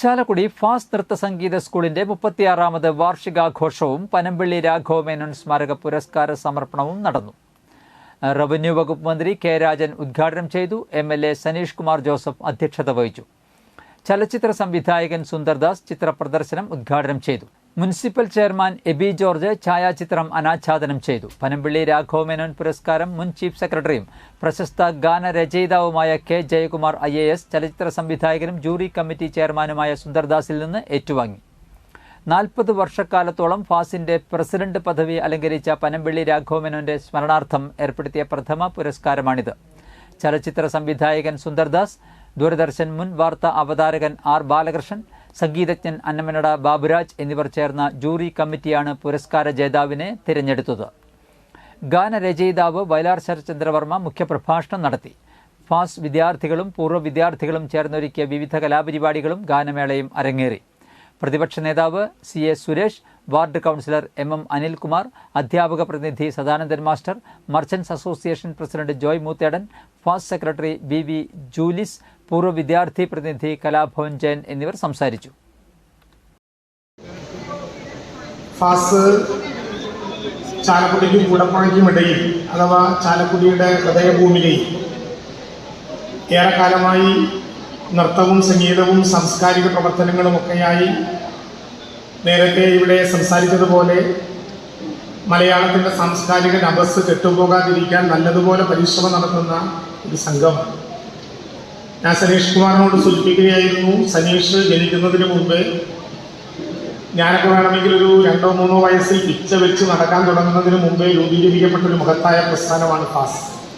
Chalakudy fast നൃത്ത സംഗീത സ്കൂളിന്റെ മുപ്പത്തിയാറാമത് വാർഷികാഘോഷവും പനമ്പള്ളി രാഘവമേനോൻ സ്മാരക പുരസ്കാര സമർപ്പണവും നടന്നു. റവന്യൂ വകുപ്പ് മന്ത്രി കെ രാജൻ ഉദ്ഘാടനം ചെയ്തു. M L A Saneesh Kumar Joseph അധ്യക്ഷത വഹിച്ചു. ചലച്ചിത്ര സംവിധായകൻ സുന്ദർദാസ് ചിത്രപ്രദർശനം ഉദ്ഘാടനം ചെയ്തു. മുനിസിപ്പൽ ചെയർമാൻ എബി ജോർജ് ഛായാചിത്രം അനാച്ഛാദനം ചെയ്തു. പനമ്പിള്ളി രാഘവമേനോൻ പുരസ്കാരം മുൻ ചീഫ് സെക്രട്ടറിയും പ്രശസ്ത ഗാനരചയിതാവുമായ കെ ജയകുമാർ ഐ ചലച്ചിത്ര സംവിധായകനും ജൂറി കമ്മിറ്റി ചെയർമാനുമായ സുന്ദർദാസിൽ നിന്ന് ഏറ്റുവാങ്ങി. നാൽപ്പത് വർഷക്കാലത്തോളം ഫാസിന്റെ പ്രസിഡന്റ് പദവി അലങ്കരിച്ച പനമ്പിള്ളി രാഘവമേനോന്റെ സ്മരണാർത്ഥം ഏർപ്പെടുത്തിയ പ്രഥമ പുരസ്കാരമാണിത്. ചലച്ചിത്ര സംവിധായകൻ സുന്ദർദാസ് ദൂരദർശൻ മുൻ വാർത്താ അവതാരകൻ ആർ ബാലകൃഷ്ണൻ സംഗീതജ്ഞൻ അന്നമനട ബാബുരാജ് എന്നിവർ ചേർന്ന ജൂറി കമ്മിറ്റിയാണ് പുരസ്കാര ജേതാവിനെ തിരഞ്ഞെടുത്തത്. ഗാനരചയിതാവ് വയലാർ ശരചന്ദ്രവർമ്മ മുഖ്യപ്രഭാഷണം നടത്തി. ഫാസ് വിദ്യാർത്ഥികളും പൂർവ വിദ്യാർത്ഥികളും ചേർന്നൊരുക്കിയ വിവിധ കലാപരിപാടികളും ഗാനമേളയും അരങ്ങേറി. പ്രതിപക്ഷ നേതാവ് C A Suresh ward councillor M M Anilkumar അധ്യാപക പ്രതിനിധി Sadanandan master merchants association president Joy Moothedan ഫാസ് secretary B V Julis പൂർവ വിദ്യാർത്ഥി പ്രതിനിധി കലാഭവൻ ജയൻ എന്നിവർ സംസാരിച്ചു. ഫാസ് ചാലക്കുടിക്കും കൂടപ്പുഴയ്ക്കും ഇടയിൽ അഥവാ ചാലക്കുടിയുടെ ഹൃദയഭൂമിയിൽ ഏറെക്കാലമായി നൃത്തവും സംഗീതവും സാംസ്കാരിക പ്രവർത്തനങ്ങളുമൊക്കെയായി നേരത്തെ ഇവിടെ സംസാരിച്ചതുപോലെ മലയാളത്തിന്റെ സാംസ്കാരിക നബസ് കെട്ടുപോകാതിരിക്കാൻ നല്ലതുപോലെ പരിശ്രമം നടത്തുന്ന ഒരു സംഘമാണ്. ഞാൻ സനീഷ് കുമാറിനോട് സൂചിപ്പിക്കുകയായിരുന്നു സനീഷ് ജനിക്കുന്നതിന് മുമ്പേ ഞാനൊക്കെ വേണമെങ്കിൽ ഒരു രണ്ടോ മൂന്നോ വയസ്സിൽ പിച്ച വെച്ച് നടക്കാൻ തുടങ്ങുന്നതിന് മുമ്പേ രൂപീകരിക്കപ്പെട്ട ഒരു മഹത്തായ പ്രസ്ഥാനമാണ് ഫാസ്.